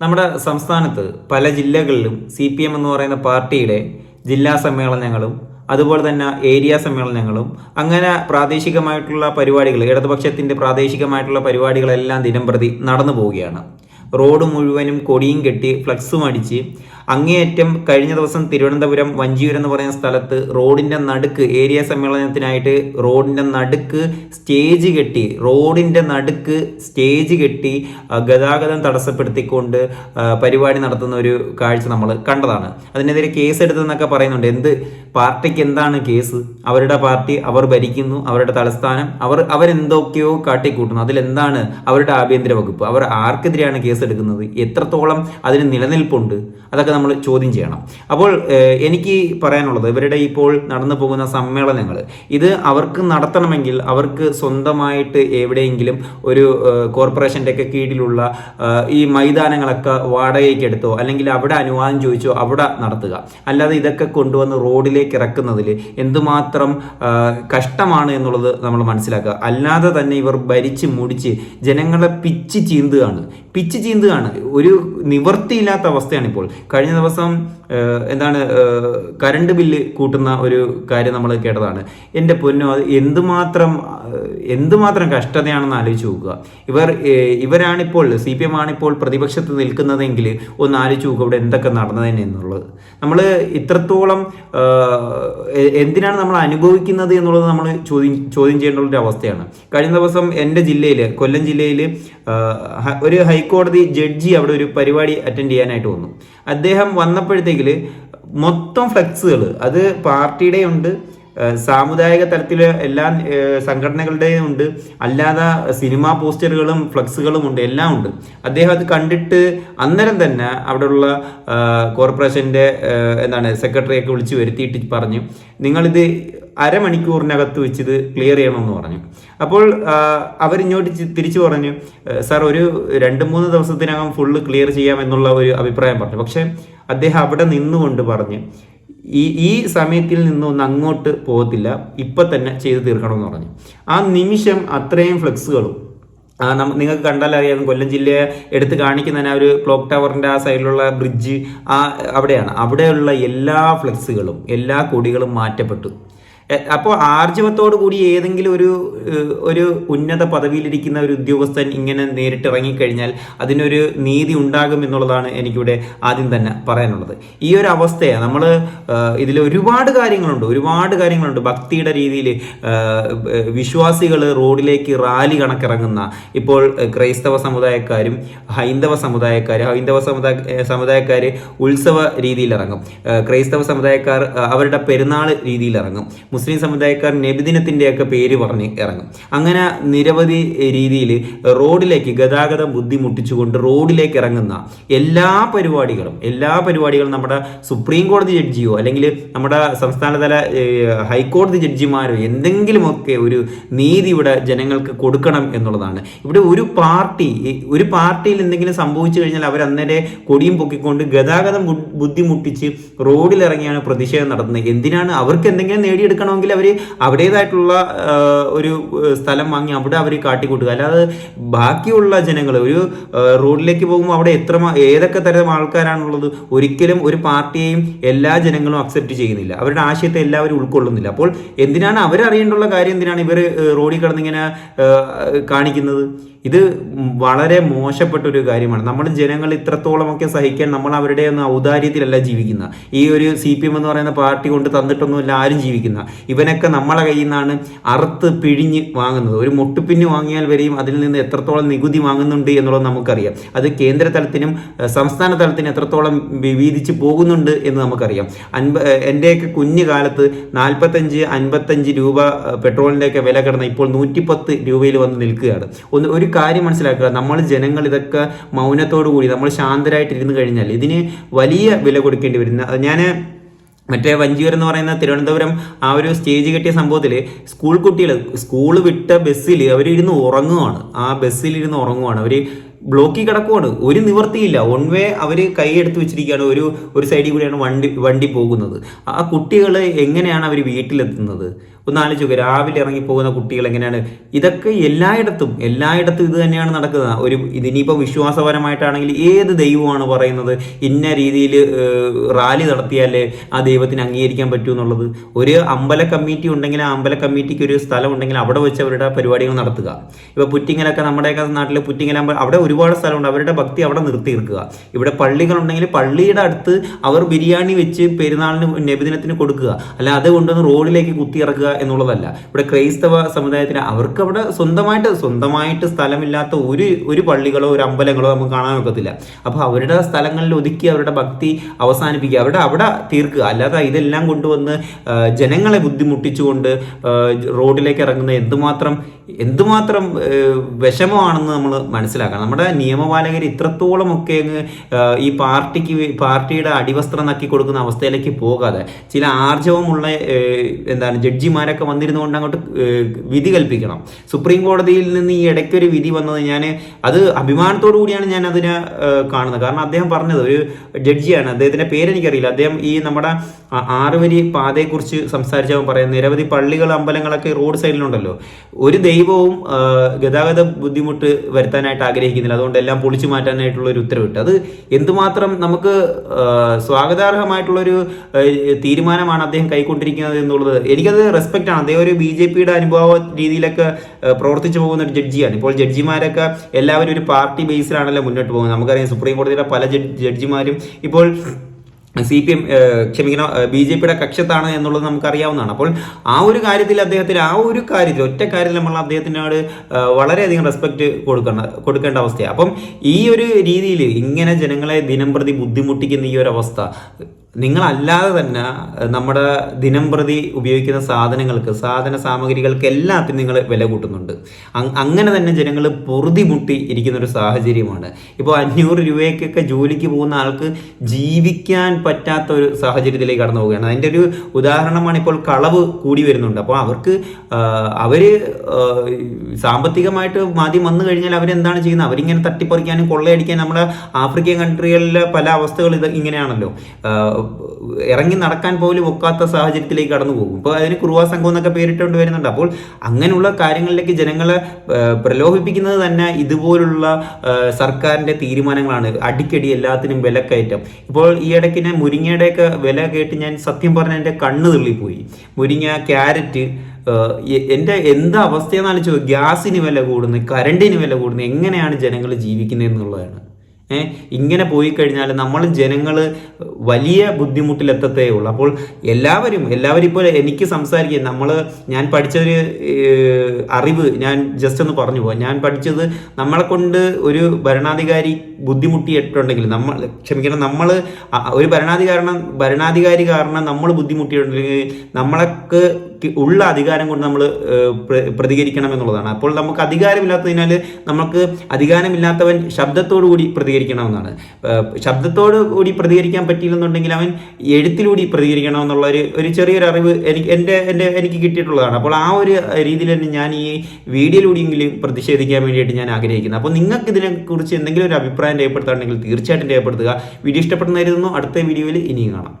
നമ്മുടെ സംസ്ഥാനത്ത് പല ജില്ലകളിലും സി പി എം എന്ന് പറയുന്ന പാർട്ടിയുടെ ജില്ലാ സമ്മേളനങ്ങളും അതുപോലെ തന്നെ ഏരിയ സമ്മേളനങ്ങളും അങ്ങനെ പ്രാദേശികമായിട്ടുള്ള പരിപാടികൾ ഇടതുപക്ഷത്തിന്റെ പ്രാദേശികമായിട്ടുള്ള പരിപാടികളെല്ലാം ദിനം പ്രതി നടന്നു പോവുകയാണ്. റോഡ് മുഴുവനും കൊടിയും കെട്ടി ഫ്ലക്സും അടിച്ച് അങ്ങേയറ്റം കഴിഞ്ഞ ദിവസം തിരുവനന്തപുരം വഞ്ചിയൂർ എന്ന് പറയുന്ന സ്ഥലത്ത് റോഡിന്റെ നടുക്ക് ഏരിയ സമ്മേളനത്തിനായിട്ട് റോഡിന്റെ നടുക്ക് സ്റ്റേജ് കെട്ടി റോഡിന്റെ നടുക്ക് സ്റ്റേജ് കെട്ടി ഗതാഗതം തടസ്സപ്പെടുത്തിക്കൊണ്ട് പരിപാടി നടത്തുന്ന ഒരു കാഴ്ച നമ്മൾ കണ്ടതാണ്. അതിനെതിരെ കേസ് എടുത്തെന്നൊക്കെ പറയുന്നുണ്ട്. എന്ത്? പാർട്ടിക്ക് എന്താണ് കേസ്? അവരുടെ പാർട്ടി അവർ ഭരിക്കുന്നു അവരുടെ തലസ്ഥാനം അവർ അവരെന്തൊക്കെയോ കാട്ടിക്കൂട്ടുന്നു. അതിലെന്താണ് അവരുടെ ആഭ്യന്തര വകുപ്പ്? അവർ ആർക്കെതിരെയാണ് കേസ് എടുക്കുന്നത്? എത്രത്തോളം അതിന് നിലനിൽപ്പുണ്ട്? അതൊക്കെ നമ്മൾ ചോദ്യം ചെയ്യണം. അപ്പോൾ എനിക്ക് പറയാനുള്ളത് ഇവരുടെ ഇപ്പോൾ നടന്നു പോകുന്ന സമ്മേളനങ്ങൾ. ഇത് അവർക്ക് നടത്തണമെങ്കിൽ അവർക്ക് സ്വന്തമായിട്ട് എവിടെയെങ്കിലും ഒരു കോർപ്പറേഷന്റെ ഒക്കെ കീഴിലുള്ള ഈ മൈതാനങ്ങളൊക്കെ വാടകയ്ക്ക് എടുത്തോ അല്ലെങ്കിൽ അവിടെ അനുവാദം ചോദിച്ചോ അവിടെ നടത്തുക. അല്ലാതെ ഇതൊക്കെ കൊണ്ടുവന്ന് റോഡിലേക്ക് ഇറക്കുന്നതിൽ എന്തുമാത്രം കഷ്ടമാണ് എന്നുള്ളത് നമ്മൾ മനസ്സിലാക്കുക. അല്ലാതെ തന്നെ ഇവർ ഭരിച്ച് മുടിച്ച് ജനങ്ങളെ പിച്ച് ചീന്തുകയാണ്. പിച്ച് ചീന്തുകയാണ് ഒരു നിവർത്തിയില്ലാത്ത അവസ്ഥയാണ് ഇപ്പോൾ. കഴിഞ്ഞ ദിവസം എന്താണ് കരണ്ട് ബില്ല് കൂട്ടുന്ന ഒരു കാര്യം നമ്മൾ കേട്ടതാണ്. എന്റെ പൊന്നോ അത് എന്തുമാത്രം എന്തുമാത്രം കഷ്ടതയാണെന്ന് ആലോചിച്ച് നോക്കുക. ഇവർ ഇവരാണിപ്പോൾ സി പി എം ആണിപ്പോൾ പ്രതിപക്ഷത്ത് നിൽക്കുന്നതെങ്കിൽ ഒന്ന് ആലോചിച്ച് നോക്കുക ഇവിടെ എന്തൊക്കെ നടന്നതിന് എന്നുള്ളത്. നമ്മൾ ഇത്രത്തോളം എന്തിനാണ് നമ്മൾ അനുഭവിക്കുന്നത് എന്നുള്ളത് നമ്മൾ ചോദ്യം ചോദ്യം ചെയ്യേണ്ട ഒരു അവസ്ഥയാണ്. കഴിഞ്ഞ ദിവസം എന്റെ ജില്ലയിൽ കൊല്ലം ജില്ലയിൽ ഒരു ഹൈക്കോടതി ജഡ്ജി അവിടെ ഒരു പരിപാടി അറ്റൻഡ് ചെയ്യാനായിട്ട് വന്നു. അദ്ദേഹം വന്നപ്പോഴത്തേക്കിൽ മൊത്തം ഫ്ലെക്സുകൾ അത് പാർട്ടിയുടെ ഉണ്ട് സാമുദായിക തലത്തിൽ എല്ലാ സംഘടനകളുടെയും ഉണ്ട്. അല്ലാതെ സിനിമാ പോസ്റ്ററുകളും ഫ്ലക്സുകളും ഉണ്ട്. എല്ലാം ഉണ്ട്. അദ്ദേഹം അത് കണ്ടിട്ട് അന്നേരം തന്നെ അവിടെയുള്ള കോർപ്പറേഷന്റെ എന്താണ് സെക്രട്ടറിയൊക്കെ വിളിച്ച് വരുത്തിയിട്ട് പറഞ്ഞു നിങ്ങളിത് അരമണിക്കൂറിനകത്ത് വെച്ച് ഇത് ക്ലിയർ ചെയ്യണമെന്ന് പറഞ്ഞു. അപ്പോൾ അവരിങ്ങോട്ട് തിരിച്ചു പറഞ്ഞു "ഏഹ് സാർ ഒരു രണ്ട് മൂന്ന് ദിവസത്തിനകം ഫുള്ള് ക്ലിയർ ചെയ്യാം എന്നുള്ള ഒരു അഭിപ്രായം പറഞ്ഞു. പക്ഷേ അദ്ദേഹം അവിടെ നിന്നുകൊണ്ട് പറഞ്ഞ് ഈ ഈ സമയത്തിൽ നിന്നൊന്ന് അങ്ങോട്ട് പോകത്തില്ല. ഇപ്പൊ തന്നെ ചെയ്ത് തീർക്കണമെന്ന് പറഞ്ഞു. ആ നിമിഷം അത്രയും ഫ്ലെക്സുകളും നിങ്ങൾക്ക് കണ്ടാൽ അറിയാം കൊല്ലം ജില്ലയെ എടുത്ത് കാണിക്കുന്ന തന്നെ ഒരു ക്ലോക്ക് ടവറിന്റെ ആ സൈഡിലുള്ള ബ്രിഡ്ജ് ആ അവിടെയാണ്. അവിടെയുള്ള എല്ലാ ഫ്ലെക്സുകളും എല്ലാ കൊടികളും മാറ്റപ്പെട്ടു. അപ്പോൾ ആർജവത്തോടു കൂടി ഏതെങ്കിലും ഒരു ഒരു ഉന്നത പദവിയിലിരിക്കുന്ന ഒരു ഉദ്യോഗസ്ഥൻ ഇങ്ങനെ നേരിട്ട് ഇറങ്ങിക്കഴിഞ്ഞാൽ അതിനൊരു നീതി ഉണ്ടാകും എന്നുള്ളതാണ് എനിക്കിവിടെ ആദ്യം തന്നെ പറയാനുള്ളത്. ഈ ഒരു അവസ്ഥയെ നമ്മൾ ഇതിൽ ഒരുപാട് കാര്യങ്ങളുണ്ട് ഒരുപാട് കാര്യങ്ങളുണ്ട്. ഭക്തിയുടെ രീതിയിൽ വിശ്വാസികൾ റോഡിലേക്ക് റാലി കണക്കിറങ്ങുന്ന ഇപ്പോൾ ക്രൈസ്തവ സമുദായക്കാരും ഹൈന്ദവ സമുദായക്കാർ ഹൈന്ദവ സമുദായ സമുദായക്കാർ ഉത്സവ രീതിയിൽ ഇറങ്ങും ക്രൈസ്തവ സമുദായക്കാർ അവരുടെ പെരുന്നാൾ രീതിയിൽ ഇറങ്ങും മുസ്ലിം സമുദായക്കാർ നബിദിനത്തിന്റെയൊക്കെ പേര് പറഞ്ഞ് ഇറങ്ങും. അങ്ങനെ നിരവധി രീതിയിൽ റോഡിലേക്ക് ഗതാഗതം ബുദ്ധിമുട്ടിച്ചുകൊണ്ട് റോഡിലേക്ക് ഇറങ്ങുന്ന എല്ലാ പരിപാടികളും എല്ലാ പരിപാടികളും നമ്മുടെ സുപ്രീം കോടതി ജഡ്ജിയോ അല്ലെങ്കിൽ നമ്മുടെ സംസ്ഥാനതല ഹൈക്കോടതി ജഡ്ജിമാരോ എന്തെങ്കിലുമൊക്കെ ഒരു നീതി ഇവിടെ ജനങ്ങൾക്ക് കൊടുക്കണം എന്നുള്ളതാണ്. ഇവിടെ ഒരു പാർട്ടി ഒരു പാർട്ടിയിൽ എന്തെങ്കിലും സംഭവിച്ചു കഴിഞ്ഞാൽ അവർ അന്നേരെ കൊടിയും പൊക്കിക്കൊണ്ട് ഗതാഗതം ബുദ്ധിമുട്ടിച്ച് റോഡിലിറങ്ങിയാണ് പ്രതിഷേധം നടത്തുന്നത്. എന്തിനാണ് അവർക്ക് എന്തെങ്കിലും നേടിയെടുക്കണമെങ്കിൽ അവർ അവരുടേതായിട്ടുള്ള ഒരു സ്ഥലം വാങ്ങി അവിടെ അവർ കാട്ടിക്കൂട്ടുക. അല്ലാതെ ബാക്കിയുള്ള ജനങ്ങൾ ഒരു റോഡിലേക്ക് പോകുമ്പോൾ അവിടെ എത്ര ഏതൊക്കെ തരം ആൾക്കാരാണുള്ളത് ഒരിക്കലും ഒരു പാർട്ടിയെയും എല്ലാ ജനങ്ങളും അക്സെപ്റ്റ് ചെയ്യുന്നില്ല. അവരുടെ ആശയത്തെ എല്ലാവരും ഉൾക്കൊള്ളുന്നില്ല. അപ്പോൾ എന്തിനാണ് അവരറിയേണ്ടുള്ള കാര്യം എന്തിനാണ് ഇവർ റോഡിൽ കടന്നിങ്ങനെ കാണിക്കുന്നത്? ഇത് വളരെ മോശപ്പെട്ട ഒരു കാര്യമാണ്. നമ്മൾ ജനങ്ങൾ ഇത്രത്തോളമൊക്കെ സഹിക്കാൻ നമ്മൾ അവരുടെ ഒന്നും ഔദാര്യത്തിലല്ല ജീവിക്കുന്ന. ഈ ഒരു സി പി എം എന്ന് പറയുന്ന പാർട്ടി കൊണ്ട് തന്നിട്ടൊന്നുമില്ല ആരും ജീവിക്കുന്ന. ഇവനൊക്കെ നമ്മളെ കയ്യിൽ നിന്നാണ് അറുത്ത് പിഴിഞ്ഞ് വാങ്ങുന്നത്. ഒരു മുട്ടുപിന്ന് വാങ്ങിയാൽ വരെയും അതിൽ നിന്ന് എത്രത്തോളം നികുതി വാങ്ങുന്നുണ്ട് എന്നുള്ളത് നമുക്കറിയാം. അത് കേന്ദ്ര തലത്തിനും സംസ്ഥാന തലത്തിനും എത്രത്തോളം വീതിച്ച് പോകുന്നുണ്ട് എന്ന് നമുക്കറിയാം. അൻപ എന്റെയൊക്കെ കുഞ്ഞു കാലത്ത് നാൽപ്പത്തഞ്ച് അൻപത്തഞ്ച് രൂപ പെട്രോളിന്റെയൊക്കെ വില കിടന്ന ഇപ്പോൾ നൂറ്റിപ്പത്ത് രൂപയിൽ വന്ന് നിൽക്കുകയാണ്. ഒന്ന് ഒരു കാര്യം മനസ്സിലാക്കുക. നമ്മൾ ജനങ്ങൾ ഇതൊക്കെ മൗനത്തോടു കൂടി നമ്മൾ ശാന്തരായിട്ട് ഇരുന്ന് കഴിഞ്ഞാൽ ഇതിന് വലിയ വില കൊടുക്കേണ്ടി വരുന്ന ഞാൻ മറ്റേ വഞ്ചിയൂർ എന്ന് പറയുന്ന തിരുവനന്തപുരം ആ ഒരു സ്റ്റേജ് കെട്ടിയ സംഭവത്തിൽ സ്കൂൾ കുട്ടികൾ സ്കൂൾ വിട്ട ബസ്സിൽ അവരിരുന്ന് ഉറങ്ങുവാണ്. ആ ബസ്സിലിരുന്ന് ഉറങ്ങുവാണ്. അവർ ബ്ലോക്കിൽ കിടക്കുവാണ്. ഒരു നിവർത്തിയില്ല വൺ വേ അവർ കൈയെടുത്ത് വെച്ചിരിക്കുകയാണ്. ഒരു ഒരു സൈഡിൽ കൂടിയാണ് വണ്ടി വണ്ടി പോകുന്നത്. ആ കുട്ടികൾ എങ്ങനെയാണ് അവർ വീട്ടിലെത്തുന്നത്? ഒന്ന് ആലോചിച്ച് നോക്കുക രാവിലെ ഇറങ്ങി പോകുന്ന കുട്ടികൾ എങ്ങനെയാണ്? ഇതൊക്കെ എല്ലായിടത്തും എല്ലായിടത്തും ഇത് തന്നെയാണ് നടക്കുന്നത്. ഒരു ഇതിനിപ്പോൾ വിശ്വാസപരമായിട്ടാണെങ്കിൽ ഏത് ദൈവമാണ് പറയുന്നത്? ഇന്ന രീതിയിൽ റാലി നടത്തിയാലേ ആ ദൈവത്തിന് അംഗീകരിക്കാൻ പറ്റൂ എന്നുള്ളത്. ഒരു അമ്പല കമ്മിറ്റി ഉണ്ടെങ്കിൽ ആ അമ്പല കമ്മിറ്റിക്ക് ഒരു സ്ഥലം ഉണ്ടെങ്കിൽ അവിടെ വെച്ച് അവരുടെ പരിപാടികൾ നടത്തുക. ഇപ്പോൾ പുറ്റിങ്ങലൊക്കെ നമ്മുടെയൊക്കെ നാട്ടിൽ പുറ്റിങ്ങലാകുമ്പോൾ അവിടെ ഒരുപാട് സ്ഥലമുണ്ട്. അവരുടെ ഭക്തി അവിടെ നിർത്തി തീർക്കുക ഇവിടെ പള്ളികളുണ്ടെങ്കിൽ പള്ളിയുടെ അടുത്ത് അവർ ബിരിയാണി വെച്ച് പെരുന്നാളിന് നബിദിനത്തിന് കൊടുക്കുക. അല്ല അത് കൊണ്ടുവന്ന് റോഡിലേക്ക് കുത്തിയിറക്കുക എന്നുള്ളതല്ല. ഇവിടെ ക്രൈസ്തവ സമുദായത്തിന് അവർക്ക് അവിടെ സ്വന്തമായിട്ട് സ്വന്തമായിട്ട് സ്ഥലമില്ലാത്ത ഒരു ഒരു പള്ളികളോ ഒരു അമ്പലങ്ങളോ നമുക്ക് കാണാൻ ഒക്കത്തില്ല. അപ്പോൾ അവരുടെ സ്ഥലങ്ങളിൽ ഒതുക്കി അവരുടെ ഭക്തി അവസാനിപ്പിക്കുക. അവിടെ അവിടെ തീർക്കുക. അല്ലാതെ ഇതെല്ലാം കൊണ്ടുവന്ന് ജനങ്ങളെ ബുദ്ധിമുട്ടിച്ചുകൊണ്ട് റോഡിലേക്ക് ഇറങ്ങുന്ന എന്തുമാത്രം എന്തുമാത്രം വിഷമമാണെന്ന് നമ്മൾ മനസ്സിലാക്കണം. നമ്മുടെ നിയമപാലകർ ഇത്രത്തോളം ഒക്കെ ഈ പാർട്ടിക്ക് പാർട്ടിയുടെ അടിവസ്ത്രം നക്കി കൊടുക്കുന്ന അവസ്ഥയിലേക്ക് പോകാതെ ചില ആർജവമുള്ള എന്താണ് ജഡ്ജിമാരൊക്കെ വന്നിരുന്നുകൊണ്ട് അങ്ങോട്ട് വിധി കൽപ്പിക്കണം. സുപ്രീം കോടതിയിൽ നിന്ന് ഈ ഇടയ്ക്കൊരു വിധി വന്നത് ഞാൻ അത് അഭിമാനത്തോടു കൂടിയാണ് ഞാൻ അതിനെ കാണുന്നത്. കാരണം അദ്ദേഹം പറഞ്ഞത് ഒരു ജഡ്ജിയാണ്. അദ്ദേഹത്തിന്റെ പേരെനിക്കറിയില്ല. അദ്ദേഹം ഈ നമ്മുടെ ആറുവരി പാതയെക്കുറിച്ച് സംസാരിച്ചവൻ പറയാം നിരവധി പള്ളികൾ അമ്പലങ്ങളൊക്കെ റോഡ് സൈഡിലുണ്ടല്ലോ. ഒരു ദൈവവും ഗതാഗത ബുദ്ധിമുട്ട് വരുത്താനായിട്ട് ആഗ്രഹിക്കുന്നില്ല. അതുകൊണ്ട് എല്ലാം പൊളിച്ചു മാറ്റാനായിട്ടുള്ള ഒരു ഉത്തരവിട്ട്. അത് എന്തുമാത്രം നമുക്ക് സ്വാഗതാർഹമായിട്ടുള്ളൊരു തീരുമാനമാണ് അദ്ദേഹം കൈക്കൊണ്ടിരിക്കുന്നത് എന്നുള്ളത് എനിക്കത് റെസ്പെക്റ്റ് ആണ്. അദ്ദേഹം ഒരു ബി ജെ പിയുടെ അനുഭവ രീതിയിലൊക്കെ പ്രവർത്തിച്ചു പോകുന്ന ഒരു ജഡ്ജിയാണ്. ഇപ്പോൾ ജഡ്ജിമാരൊക്കെ എല്ലാവരും ഒരു പാർട്ടി ബേസിലാണല്ലോ മുന്നോട്ട് പോകുന്നത്. നമുക്കറിയാം സുപ്രീം കോടതിയുടെ പല ജഡ്ജിമാരും ഇപ്പോൾ സി പി എം ക്ഷമിക്കണം ബി ജെ പിയുടെ കക്ഷത്താണ് എന്നുള്ളത് നമുക്കറിയാവുന്നതാണ്. അപ്പോൾ ആ ഒരു കാര്യത്തിൽ അദ്ദേഹത്തിന് ആ ഒരു കാര്യത്തിൽ ഒറ്റ കാര്യത്തിൽ നമ്മൾ അദ്ദേഹത്തിനോട് വളരെയധികം റെസ്പെക്റ്റ് കൊടുക്കേണ്ട കൊടുക്കേണ്ട അവസ്ഥയാണ് അപ്പം ഈ ഒരു രീതിയിൽ ഇങ്ങനെ ജനങ്ങളെ ദിനം പ്രതി ബുദ്ധിമുട്ടിക്കുന്ന ഈ ഒരു അവസ്ഥ നിങ്ങളല്ലാതെ തന്നെ നമ്മുടെ ദിനം പ്രതി ഉപയോഗിക്കുന്ന സാധനങ്ങൾക്ക് സാധന സാമഗ്രികൾക്ക് എല്ലാത്തിനും നിങ്ങൾ വില കൂട്ടുന്നുണ്ട്. അങ്ങനെ തന്നെ ജനങ്ങൾ പൊറുതിമുട്ടി ഇരിക്കുന്ന ഒരു സാഹചര്യമാണ്. ഇപ്പോൾ അഞ്ഞൂറ് രൂപയ്ക്കൊക്കെ ജോലിക്ക് പോകുന്ന ആൾക്ക് ജീവിക്കാൻ പറ്റാത്ത ഒരു സാഹചര്യത്തിലേക്ക് കടന്നു പോവുകയാണ്. അതിന്റെ ഒരു ഉദാഹരണമാണ് ഇപ്പോൾ കളവ് കൂടി വരുന്നുണ്ട്. അപ്പോൾ അവർക്ക് അവർ സാമ്പത്തികമായിട്ട് മാധ്യം വന്നു കഴിഞ്ഞാൽ അവരെന്താണ് ചെയ്യുന്നത്? അവരിങ്ങനെ തട്ടിപ്പറിക്കാനും കൊള്ളയടിക്കാനും നമ്മുടെ ആഫ്രിക്കൻ കൺട്രികളിലെ പല അവസ്ഥകൾ ഇത് ഇങ്ങനെയാണല്ലോ. ഇറങ്ങി നടക്കാൻ പോലും ഒക്കാത്ത സാഹചര്യത്തിലേക്ക് കടന്നു പോകും. ഇപ്പോൾ അതിന് കുറുവാ സംഘം എന്നൊക്കെ പേരിട്ടുകൊണ്ട് വരുന്നുണ്ട്. അപ്പോൾ അങ്ങനെയുള്ള കാര്യങ്ങളിലേക്ക് ജനങ്ങളെ പ്രലോഭിപ്പിക്കുന്നത് തന്നെ ഇതുപോലുള്ള സർക്കാരിന്റെ തീരുമാനങ്ങളാണ്. അടിക്കടി എല്ലാത്തിനും വിലക്കയറ്റം. ഇപ്പോൾ ഈ ഇടയ്ക്ക് ഞാൻ മുരിങ്ങയുടെയൊക്കെ വില കേട്ട് ഞാൻ സത്യം പറഞ്ഞ എന്റെ കണ്ണ് തള്ളിപ്പോയി. മുരിങ്ങ ക്യാരറ്റ് എന്റെ എന്താ അവസ്ഥയെന്നാണ് ചോദിക്കുക ഗ്യാസിന് വില കൂടുന്നു കറണ്ടിന് വില കൂടുന്നു എങ്ങനെയാണ് ജനങ്ങൾ ജീവിക്കുന്നത് എന്നുള്ളതാണ് ഇങ്ങനെ പോയി കഴിഞ്ഞാൽ നമ്മൾ ജനങ്ങൾ വലിയ ബുദ്ധിമുട്ടിലെത്തത്തേ ഉള്ളൂ. അപ്പോൾ എല്ലാവരും എല്ലാവരും ഇപ്പോൾ എനിക്ക് സംസാരിക്കുക നമ്മൾ ഞാൻ പഠിച്ചൊരു അറിവ് ഞാൻ ജസ്റ്റ് ഒന്ന് പറഞ്ഞു പോകാം ഞാൻ പഠിച്ചത് നമ്മളെ കൊണ്ട് ഒരു ഭരണാധികാരി ബുദ്ധിമുട്ടിയിട്ടുണ്ടെങ്കിൽ നമ്മൾ ക്ഷമിക്കണം നമ്മൾ ഒരു ഭരണാധികാരണം ഭരണാധികാരി കാരണം നമ്മൾ ബുദ്ധിമുട്ടിയിട്ടുണ്ടെങ്കിൽ നമ്മളൊക്കെ ഉള്ള അധികാരം കൊണ്ട് നമ്മൾ പ്രതികരിക്കണം എന്നുള്ളതാണ്. അപ്പോൾ നമുക്ക് അധികാരമില്ലാത്തതിനാൽ നമുക്ക് അധികാരമില്ലാത്തവൻ ശബ്ദത്തോടു കൂടി പ്രതികരിക്കണമെന്നാണ്. ശബ്ദത്തോടു കൂടി പ്രതികരിക്കാൻ പറ്റിയില്ലെന്നുണ്ടെങ്കിൽ അവൻ എഴുത്തിലൂടി പ്രതികരിക്കണമെന്നുള്ള ഒരു ഒരു ചെറിയൊരു അറിവ് എനിക്ക് എന്റെ എന്റെ എനിക്ക് കിട്ടിയിട്ടുള്ളതാണ്. അപ്പോൾ ആ ഒരു രീതിയിൽ തന്നെ ഞാൻ ഈ വീഡിയോയിലൂടെയെങ്കിലും പ്രതിഷേധിക്കാൻ വേണ്ടിയിട്ട് ഞാൻ ആഗ്രഹിക്കുന്നത് അപ്പോൾ നിങ്ങൾക്ക് ഇതിനെക്കുറിച്ച് എന്തെങ്കിലും ഒരു അഭിപ്രായം രേഖപ്പെടുത്താണെങ്കിൽ തീർച്ചയായിട്ടും രേഖപ്പെടുത്തുക. വീഡിയോ ഇഷ്ടപ്പെടുന്നതായിരുന്നു അടുത്ത വീഡിയോയിൽ ഇനിയും കാണാം.